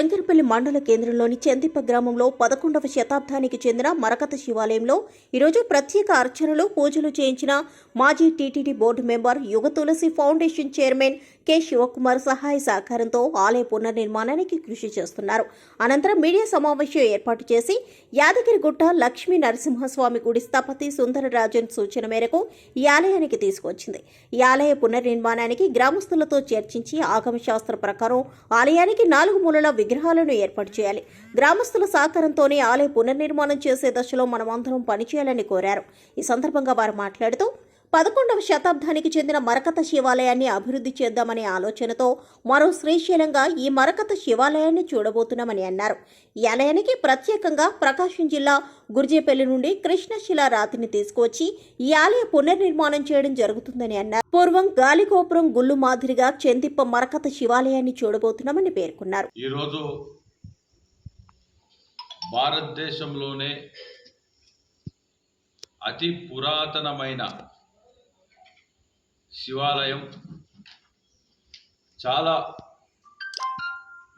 శంకరపల్లి మండల కేంద్రంలోని చందిప్ప గ్రామంలో పదకొండవ శతాబ్దానికి చెందిన మరకత శివాలయంలో ఈరోజు ప్రత్యేక అర్చనలు పూజలు చేయించిన మాజీ TTD board member Yuga Tulasi foundation chairman K Sivakumar సహాయ సహకారంతో ఆలయ పునర్నిర్మాణానికి కృషి చేస్తున్నారు. అనంతరం మీడియా సమావేశం ఏర్పాటు చేసి యాదగిరిగుట్ట లక్ష్మీ నరసింహస్వామి గుడి స్థపతి సుందరరాజన్ సూచన మేరకు ఈ ఆలయానికి తీసుకొచ్చింది. ఈ ఆలయ పునర్నిర్మాణానికి గ్రామస్తులతో చర్చించి ఆగమశాస్త్ర ప్రకారం ఆలయానికి నాలుగు మూలల విగ్రహాలను ఏర్పాటు చేయాలి. గ్రామస్తుల సహకారంతోనే ఆలయ పునర్నిర్మాణం చేసే దశలో మనమందరం పనిచేయాలని కోరారు. ఈ సందర్భంగా వారు మాట్లాడుతూ పదకొండవ శతాబ్దానికి చెందిన మరకత శివాలయాన్ని అభివృద్ధి చేద్దామనే ఆలోచనతో మరో శ్రీశైలంగా ఈ మరకత శివాలయాన్ని చూడబోతున్నామని అన్నారు. ఈ ఆలయానికి ప్రత్యేకంగా ప్రకాశం జిల్లా గుర్జేపల్లి నుండి కృష్ణశిల రాతిని తీసుకువచ్చి ఈ ఆలయ పునర్నిర్మాణం చేయడం జరుగుతుందని అన్నారు. పూర్వం గాలిగోపురం గుళ్ళు మాదిరిగా చెందిప్ప మరకత శివాలయాన్ని చూడబోతున్నామని పేర్కొన్నారు. ఈరోజు భారతదేశంలోనే అతి పురాతనమైన శివాలయం చాలా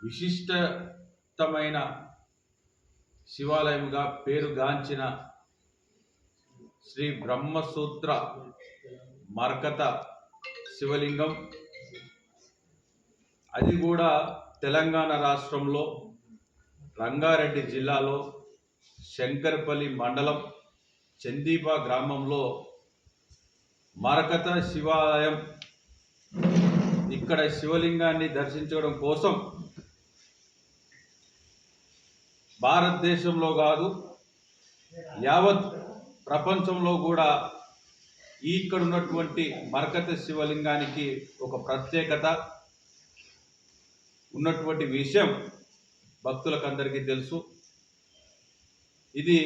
విశిష్టతమైన శివాలయంగా పేరుగాంచిన శ్రీ బ్రహ్మసూత్ర మర్కత శివలింగం. అది కూడా తెలంగాణ రాష్ట్రంలో రంగారెడ్డి జిల్లాలో శంకర్పల్లి మండలం చందీపా గ్రామంలో మరకత శివాలయం. ఇక్కడ శివలింగాన్ని దర్శించడం కోసం భారతదేశంలో కాదు యావత్ ప్రపంచంలో కూడా ఇక్కడ ఉన్నటువంటి మరకత శివలింగానికి ఒక ప్రత్యేకత ఉన్నటువంటి విషయం భక్తులకు అందరికీ తెలుసు. ఇది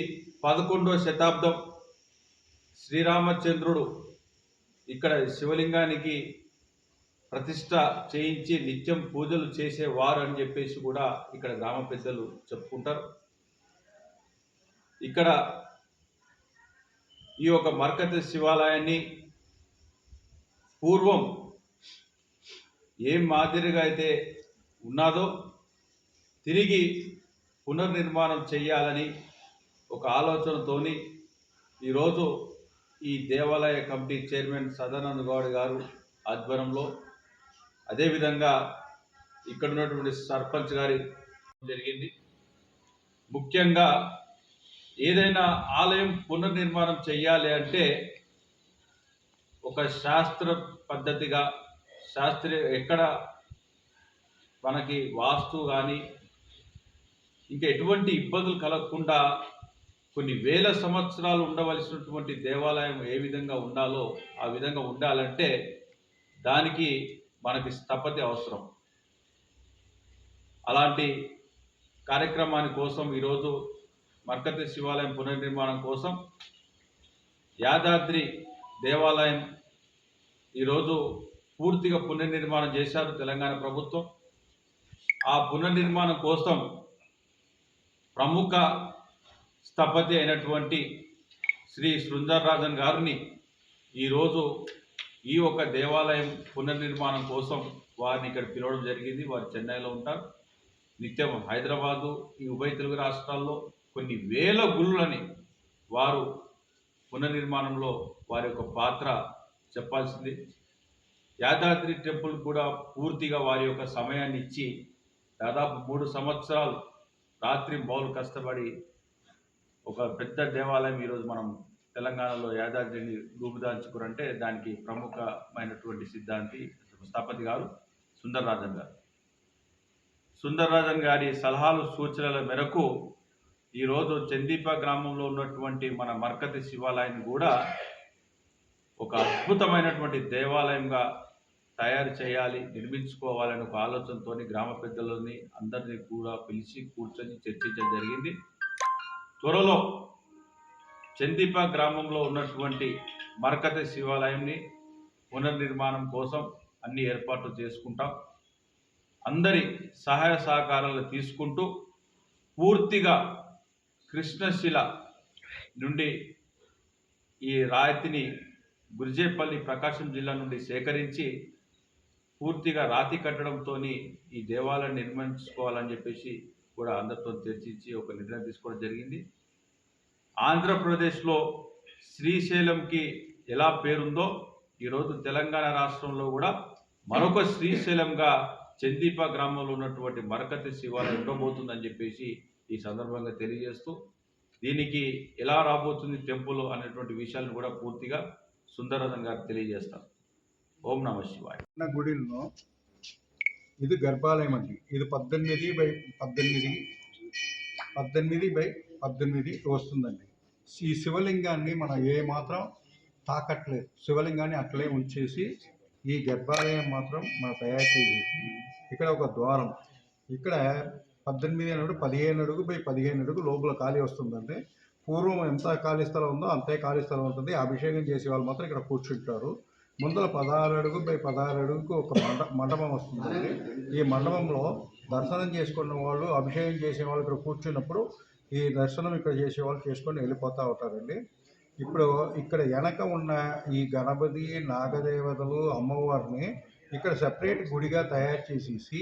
పదకొండవ శతాబ్దం శ్రీరామచంద్రుడు ఇక్కడ శివలింగానికి ప్రతిష్ట చేయించి నిత్యం పూజలు చేసేవారు అని చెప్పేసి కూడా ఇక్కడ గ్రామ పెద్దలు చెప్పుకుంటారు. ఇక్కడ ఈ యొక్క మర్కత శివాలయాన్ని పూర్వం ఏం మాదిరిగా అయితే ఉన్నదో తిరిగి పునర్నిర్మాణం చేయాలని ఒక ఆలోచనతోని ఈరోజు ఈ దేవాలయ కమిటీ చైర్మన్ సదానంద గౌడ్ గారు ఆధ్వర్యంలో అదేవిధంగా ఇక్కడ ఉన్నటువంటి సర్పంచ్ గారి జరిగింది. ముఖ్యంగా ఏదైనా ఆలయం పునర్నిర్మాణం చేయాలి అంటే ఒక శాస్త్ర పద్ధతిగా శాస్త్రీయ ఎక్కడ మనకి వాస్తు కానీ ఇంకా ఎటువంటి ఇబ్బందులు కలగకుండా కొన్ని వేల సంవత్సరాలు ఉండవలసినటువంటి దేవాలయం ఏ విధంగా ఉండాలో ఆ విధంగా ఉండాలంటే దానికి మనకి స్థపతి అవసరం. అలాంటి కార్యక్రమాని కోసం ఈరోజు మర్కతి శివాలయం పునర్నిర్మాణం కోసం యాదాద్రి దేవాలయం ఈరోజు పూర్తిగా పునర్నిర్మాణం చేశారు తెలంగాణ ప్రభుత్వం. ఆ పునర్నిర్మాణం కోసం ప్రముఖ స్థపతి అయినటువంటి శ్రీ రాజన్ గారిని ఈరోజు ఈ ఒక దేవాలయం పునర్నిర్మాణం కోసం వారిని ఇక్కడ పిలవడం జరిగింది. వారు చెన్నైలో ఉంటారు. నిత్యం హైదరాబాదు ఈ ఉభయ తెలుగు రాష్ట్రాల్లో కొన్ని వేల గుళ్ళని వారు పునర్నిర్మాణంలో వారి యొక్క పాత్ర చెప్పాల్సింది. యాదాద్రి టెంపుల్ కూడా పూర్తిగా వారి యొక్క సమయాన్ని ఇచ్చి దాదాపు మూడు సంవత్సరాలు రాత్రి బౌలు కష్టపడి ఒక పెద్ద దేవాలయం ఈరోజు మనం తెలంగాణలో యాదాద్రిని రూపుదాల్చుకురంటే దానికి ప్రముఖమైనటువంటి సిద్ధాంతి స్థాపతి గారు సుందరరాజన్ గారు. సుందరరాజన్ గారి సలహాలు సూచనల మేరకు ఈరోజు చందీప గ్రామంలో ఉన్నటువంటి మన మర్కతి శివాలయాన్ని కూడా ఒక అద్భుతమైనటువంటి దేవాలయంగా తయారు చేయాలి నిర్మించుకోవాలని ఒక ఆలోచనతో గ్రామ పెద్దలని అందరినీ కూడా పిలిచి కూర్చొని చర్చించడం జరిగింది. త్వరలో చందీప గ్రామంలో ఉన్నటువంటి మరకత శివాలయంని పునర్నిర్మాణం కోసం అన్ని ఏర్పాట్లు చేసుకుంటాం. అందరి సహాయ సహకారాలు తీసుకుంటూ పూర్తిగా కృష్ణశిల నుండి ఈ రాయితీని గురిజేపల్లి ప్రకాశం జిల్లా నుండి సేకరించి పూర్తిగా రాతి కట్టడంతో ఈ దేవాలయం నిర్మించుకోవాలని చెప్పేసి కూడా అందరితో చర్చించి ఒక నిర్ణయం తీసుకోవడం జరిగింది. ఆంధ్రప్రదేశ్లో శ్రీశైలంకి ఎలా పేరుందో ఈరోజు తెలంగాణ రాష్ట్రంలో కూడా మరొక శ్రీశైలంగా చందీప గ్రామంలో ఉన్నటువంటి మరకతి శివాలయం ఉండబోతుందని చెప్పేసి ఈ సందర్భంగా తెలియజేస్తూ దీనికి ఎలా రాబోతుంది టెంపుల్ అనేటువంటి విషయాలను కూడా పూర్తిగా సుందరదన్ గారు తెలియజేస్తారు ఓం నమ శివాయ. గుడిలో ఇది గర్భాలయం అండి ఇది పద్దెనిమిది బై పద్దెనిమిది పద్దెనిమిది బై పద్దెనిమిది వస్తుందండి. ఈ శివలింగాన్ని మనం ఏ మాత్రం తాకట్లేదు. శివలింగాన్ని అట్లే ఉంచేసి ఈ గర్భాలయం మాత్రం మనం తయారు చేసి ఇక్కడ ఒక ద్వారం. ఇక్కడ పద్దెనిమిది అడుగు పదిహేను అడుగు బై పదిహేను అడుగు లోపల ఖాళీ వస్తుందండి. పూర్వం ఎంత ఖాళీ స్థలం ఉందో అంతే ఖాళీ స్థలం ఉంటుంది. అభిషేకం చేసే వాళ్ళు మాత్రం ఇక్కడ కూర్చుంటారు. ముందర పదహారు అడుగు బై పదహారు అడుగుకు ఒక మండ మండపం వస్తుందండి. ఈ మండపంలో దర్శనం చేసుకున్న వాళ్ళు అభిషేకం చేసే వాళ్ళు ఇక్కడ కూర్చున్నప్పుడు ఈ దర్శనం ఇక్కడ చేసే వాళ్ళు చేసుకొని వెళ్ళిపోతూ ఉంటారండి. ఇప్పుడు ఇక్కడ వెనక ఉన్న ఈ గణపతి నాగదేవతలు అమ్మవారిని ఇక్కడ సెపరేట్ గుడిగా తయారు చేసేసి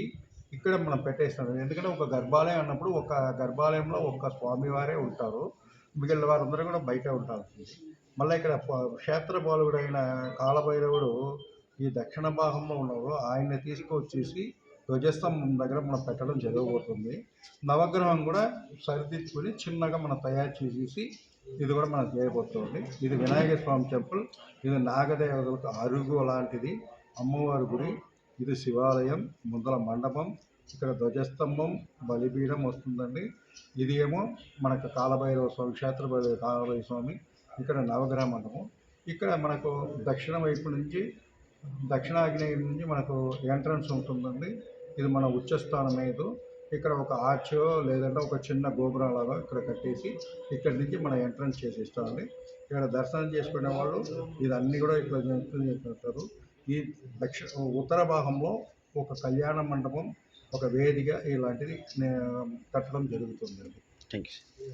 ఇక్కడ మనం పెట్టేస్తున్నాం ఎందుకంటే ఒక గర్భాలయం అన్నప్పుడు ఒక గర్భాలయంలో ఒక స్వామివారే ఉంటారు. మిగిలిన వారందరూ కూడా బయట ఉంటారు. మళ్ళీ ఇక్కడ క్షేత్ర బాలుడు అయిన కాలభైరవుడు ఈ దక్షిణ భాగంలో ఉన్నారు ఆయన్ని తీసుకొచ్చేసి ధ్వజస్తంభం దగ్గర మనం పెట్టడం జరగబోతుంది. నవగ్రహం కూడా సరిదిచ్చుకొని చిన్నగా మనం తయారు చేసేసి ఇది కూడా మనం చేయబోతుంది. ఇది వినాయక స్వామి టెంపుల్. ఇది నాగదేవతలకు అరుగు లాంటిది. అమ్మవారి గుడి. ఇది శివాలయం. ముందల మండపం. ఇక్కడ ధ్వజస్తంభం బలిపీఠం వస్తుందండి. ఇది ఏమో మనకు కాలభైరవ స్వామి క్షేత్ర భైరవ కాలభైరవ స్వామి ఇక్కడ నవగ్రహ మండపం ఇక్కడ మనకు దక్షిణ వైపు నుంచి దక్షిణాగ్నేయం నుంచి మనకు ఎంట్రన్స్ ఉంటుందండి. ఇది మన ఉచ్చస్థానం ఏదో. ఇక్కడ ఒక ఆర్చ్ లేదంటే ఒక చిన్న గోపురం లాగా ఇక్కడ కట్టేసి ఇక్కడ నుంచి మన ఎంట్రన్స్ చేసి ఇస్తామండి ఇక్కడ దర్శనం చేసుకునే వాళ్ళు ఇదన్నీ కూడా ఇక్కడ చేస్తారు ఈ దక్షిణ ఉత్తర భాగంలో ఒక కళ్యాణ మండపం ఒక వేదిక ఇలాంటిది నే- కట్టడం జరుగుతుందండి. Thank you